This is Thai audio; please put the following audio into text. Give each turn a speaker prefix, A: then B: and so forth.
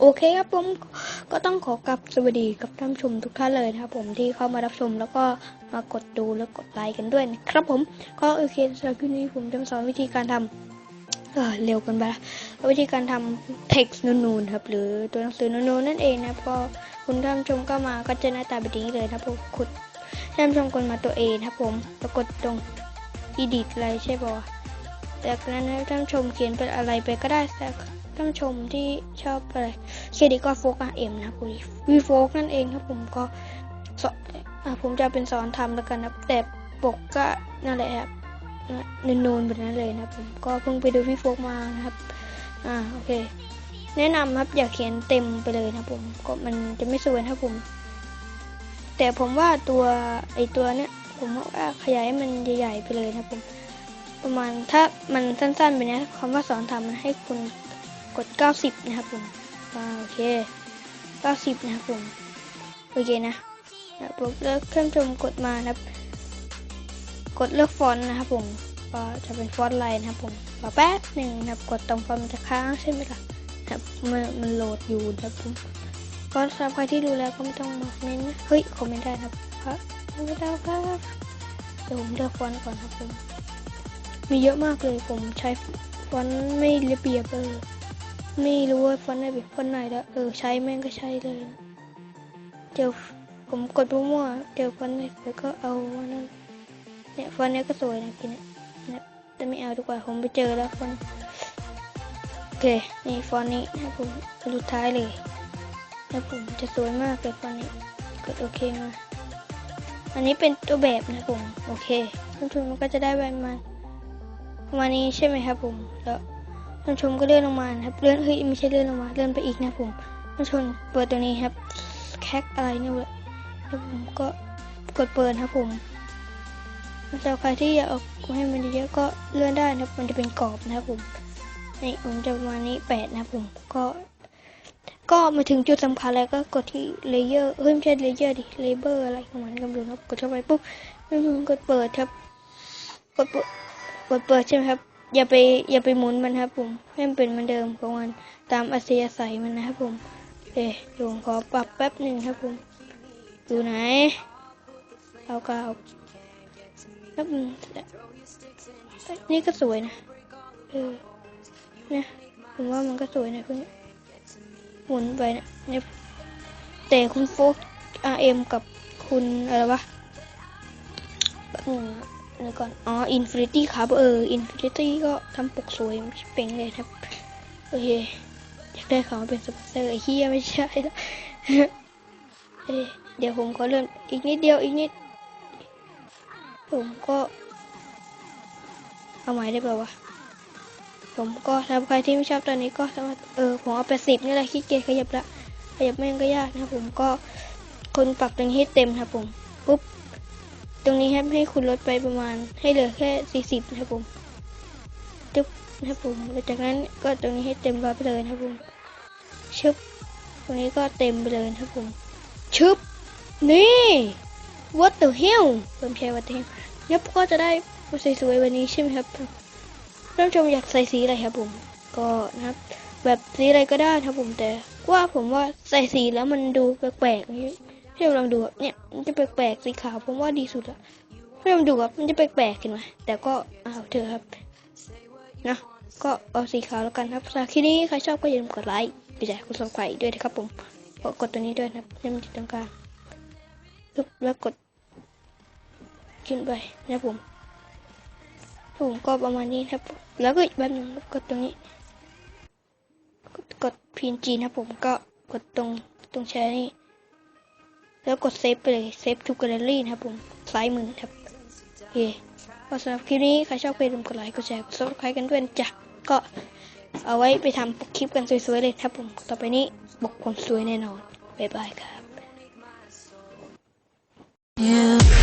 A: โอเคครับผมก็ต้องขอกลับสวัสดีกับท่านชมทุกท่านเลยนะครับผมที่เข้ามารับชมแล้วก็มากดดูแล้วกดไลค์กันด้วยนะครับผมก็โอเคสำหรับคลิปนี้ผมจะสอนวิธีการทำเออเร็วกันไปละวิธีการทำ text นูนๆครับหรือตัวหนังสือนูนๆนั่นเองนะครับก็คุณท่านชมก็มาก็จะหน้าตาแบบนี้เลยนะผมขุดท่านชมกดมาตัว A นะครับผมแล้วกดตรง edit อะไรใช่ป่ะ จากนั้นให้ท่านชมเขียนเป็นอะไรไปก็ได้แต่ท่านชมที่ชอบอะไรเขียนดีก็โฟกัสเอ็มนะครับวีโฟกนั่นเองครับผมก็สอนอะผมจะเป็นสอนทำแล้วกันนะแต่ปกก็นั่นแหละครับนูนๆแบบนั้นเลยนะผมก็เพิ่งไปดูพี่โฟกมานะครับ อ่าโอเค แนะนำครับอย่าเขียนเต็มไปเลยนะผมก็มันจะไม่สวยนะผม แต่ผมว่าตัวไอตัวเนี้ยผมว่าขยายมันใหญ่ๆไปเลยนะผม ประมาณถ้ามันสั้นๆไปเนี้ยคำว่าสอนทำมันให้คุณกด 90 นะครับผมอ่าโอเค 90 นะครับผม โอเคนะนะผมเลือกเครื่องชมกดมานะครับ กดเลือกฟอนต์นะครับผมก็จะเป็นฟอนต์ไลน์นะครับผมรอแป๊บหนึ่งนะครับ กดตรงฟอนต์มันจะค้างใช่ไหมล่ะครับมันมันโหลดอยู่นะครับผมก็สำหรับใครที่ดูแล้วก็ไม่ต้องมาเม้นนะเฮ้ยคอมเมนต์ได้นะครับครับไม่ได้ครับเดี๋ยวผมเลือกฟอนต์ก่อนครับผม มีเยอะมากเลย ผมใช้ฟอนต์ไม่ระเบียบเออไม่รู้ว่าฟอนต์ไหนเป็นฟอนต์ไหนแล้วเออใช้แม่งก็ใช้เลยเดี๋ยวผมกดมั่วๆเดี๋ยวฟอนต์ไหนแล้วก็เอาอันนั่นเนี่ยฟอนต์นี้ก็สวยนะกินเนี่ยนะแต่ไม่เอาดีกว่าผมไปเจอแล้วฟอนต์โอเคนี่ฟอนต์นี้นะผมสุดท้ายเลยนะผมจะสวยมากเลยฟอนต์นี้กดโอเคมาอันนี้เป็นตัวแบบนะผมโอเคท่านๆมันก็จะได้แบบมา ประมาณนี้ใช่ไหมครับผม แล้วท่านชมก็เลื่อนลงมาครับ เลื่อนเฮ้ยไม่ใช่เลื่อนลงมา เลื่อนไปอีกนะผมท่านชมเปิดตัวนี้ครับ แคคอะไรเนี่ยเลยแล้วผมก็กดเปิดครับผมสำหรับใครที่อยากเอาให้มันเยอะก็เลื่อนได้นะครับ มันจะเป็นกรอบนะครับผมนี่ผมจะประมาณนี้แปดนะผมก็ ก็มาถึงจุดสำคัญแล้วก็กดที่เลเยอร์เฮ้ยไม่ใช่เลเยอร์ดิเลเบอร์อะไรของมันก็ไม่รู้ครับกดเข้าไปปุ๊บแล้วมันกดเปิดครับ กดเปิด กดเปิดใช่ไหมครับ อย่าไปอย่าไปหมุนมันครับ ผมให้มันเป็นเหมือนเดิมของมันตามอัธยาศัยมันนะครับผมเอ๊ะเดี๋ยวผมขอปรับแป๊บหนึ่งครับผมอยู่ไหนเอากาวแป๊บนี่ก็สวยนะเออเนี่ยผมว่ามันก็สวยนะเพื่อนหมุนไปนะเนี่ยแต่คุณโฟกอาร์เอ็มกับคุณอะไรวะแป๊บหนึง นะเดี๋ยวก่อน อ๋ออินฟินิตี้ครับ เอออินฟินิตี้ก็ทำปกสวยเป่งเลยครับ โอเค อยากได้เขามาเป็นสปอนเซอร์ไอ้เฮียไม่ใช่แล้วเดี๋ยวผมขอเลื่อนอีกนิดเดียวอีกนิด ผมก็ เอาไม้ได้เปล่าวะ ผมก็สำใครที่ไม่ชอบตอนนี้ก็สามารถเออ ผมเอาไปสิบนี่แหละขี้เกียจขยับละ ขยับแม่งก็ยากนะครับผมก็คุณปรับตรงนี้ให้เต็มนะครับผม ตรงนี้ครับให้คุณลดไปประมาณ ให้เหลือแค่สี่สิบนะครับผมจุ๊บนะครับผมแล้วจากนั้นก็ตรงนี้ให้เต็มร้อยไปเลยนะครับผมชึบตรงนี้ก็เต็มไปเลยนะครับผมชึบนี่ what the hell ผมใช้ what the hell เนี่ยก็จะได้สวยๆวันนี้ใช่ไหมครับท่านผู้ชมอยากใส่สีอะไรครับผม ก็นะครับ แบบสีอะไรก็ได้ครับผมแต่ว่าผมว่าใส่สีแล้วมันดูแปลกๆ นี่ให้ลองดูครับเนี่ยมันจะแปลกๆสีขาวผมว่าดีสุดละให้ลองดูครับมันจะแปลกๆเห็นไหมแต่ก็เอาเถอะครับนะก็เอาสีขาวแล้วกันครับสำหรับคลิปนี้ใครชอบก็อย่าลืมกดไลค์กดแชร์กดซับสไครต์ด้วยนะครับผมก็กดตัวนี้ด้วยนะครับให้มันติดตรงกลางปึ๊บแล้วกดขึ้นไปนะครับผมผมก็ประมาณนี้ครับ แล้วก็อีกแบบหนึงกดตรงนี้ กด PNG นะผมก็กดตรงตรงแชร์นี่ แล้วกดเซฟไปเลยเซฟทูแกลเลอรี่นะครับผมซ้ายมือครับโอเคก็สำหรับคลิปนี้ใครชอบก็อย่าลืมกดไลค์กดแชร์กดซับสไครต์กันด้วยนะจ้ะก็เอาไว้ไปทำคลิปกันสวยๆเลยครับผมต่อไปนี้บอกความสวยแน่นอนบ๊ายบายครับ
B: Yeah.